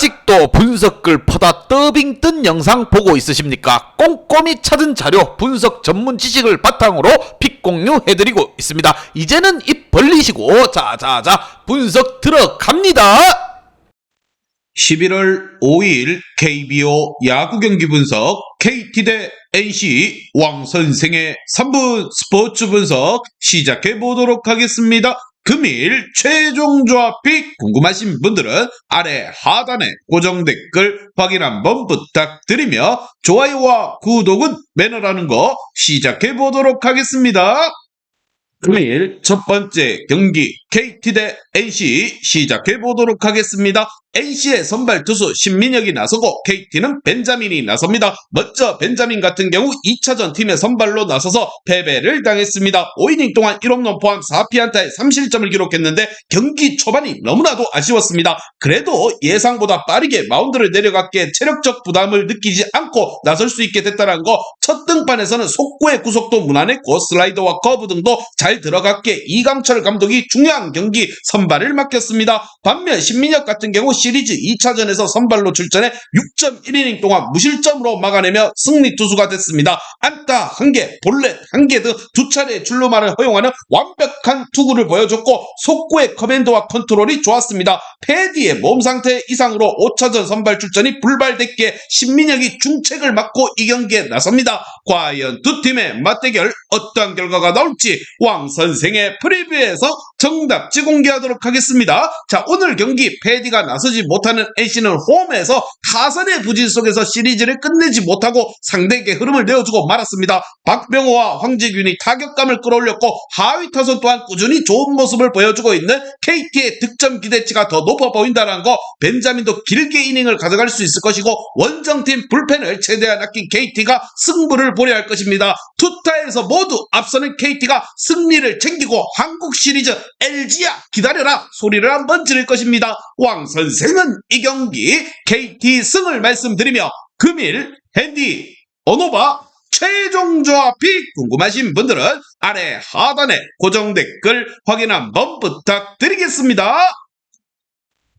아직도 분석글 퍼다 더빙 뜬 영상 보고 있으십니까? 꼼꼼히 찾은 자료, 분석 전문 지식을 바탕으로 픽 공유해드리고 있습니다. 이제는 입 벌리시고 자자자 분석 들어갑니다. 11월 5일 KBO 야구 경기 분석 KT 대 NC 왕 선생의 3분 스포츠 분석 시작해 보도록 하겠습니다. 금일 최종 조합픽 궁금하신 분들은 아래 하단에 고정 댓글 확인 한번 부탁드리며 좋아요와 구독은 매너라는 거 시작해 보도록 하겠습니다. 금일 첫 번째 경기 KT 대 NC 시작해 보도록 하겠습니다. NC의 선발 투수 신민혁이 나서고 KT는 벤자민이 나섭니다. 먼저 벤자민 같은 경우 2차전 팀의 선발로 나서서 패배를 당했습니다. 5이닝 동안 1홈런 포함 4피안타에 3실점을 기록했는데 경기 초반이 너무나도 아쉬웠습니다. 그래도 예상보다 빠르게 마운드를 내려갔기에 체력적 부담을 느끼지 않고 나설 수 있게 됐다는 거 첫 등판에서는 속구의 구속도 무난했고 슬라이더와 커브 등도 잘 들어갔기에 이강철 감독이 중요한 경기 선발을 맡겼습니다. 반면 신민혁 같은 경우 시리즈 2차전에서 선발로 출전해 6.1이닝 동안 무실점으로 막아내며 승리 투수가 됐습니다. 안타 1개, 볼넷 1개 등 두 차례 출루만을 허용하는 완벽한 투구를 보여줬고 속구의 커맨드와 컨트롤이 좋았습니다. 패디의 몸 상태 이상으로 5차전 선발 출전이 불발됐기에 신민혁이 중책을 맡고 이 경기에 나섭니다. 과연 두 팀의 맞대결 어떠한 결과가 나올지 왕 선생의 프리뷰에서 정답지 공개하도록 하겠습니다. 자 오늘 경기 패디가 나서지 못하는 NC는 홈에서 타선의 부진 속에서 시리즈를 끝내지 못하고 상대에게 흐름을 내어주고 말았습니다. 박병호와 황재균이 타격감을 끌어올렸고 하위 타선 또한 꾸준히 좋은 모습을 보여주고 있는 KT의 득점 기대치가 더 높아 보인다는 거 벤자민도 길게 이닝을 가져갈 수 있을 것이고 원정팀 불펜을 최대한 아낀 KT가 승부를 보려 할 것입니다. 투타에서 모두 앞서는 KT가 승리를 챙기고 한국 시리즈 LG야 기다려라 소리를 한번 지를 것입니다. 왕 선생은 이 경기 KT 승을 말씀드리며 금일 핸디 어노바 최종 조합이 궁금하신 분들은 아래 하단에 고정 댓글 확인 한번 부탁드리겠습니다.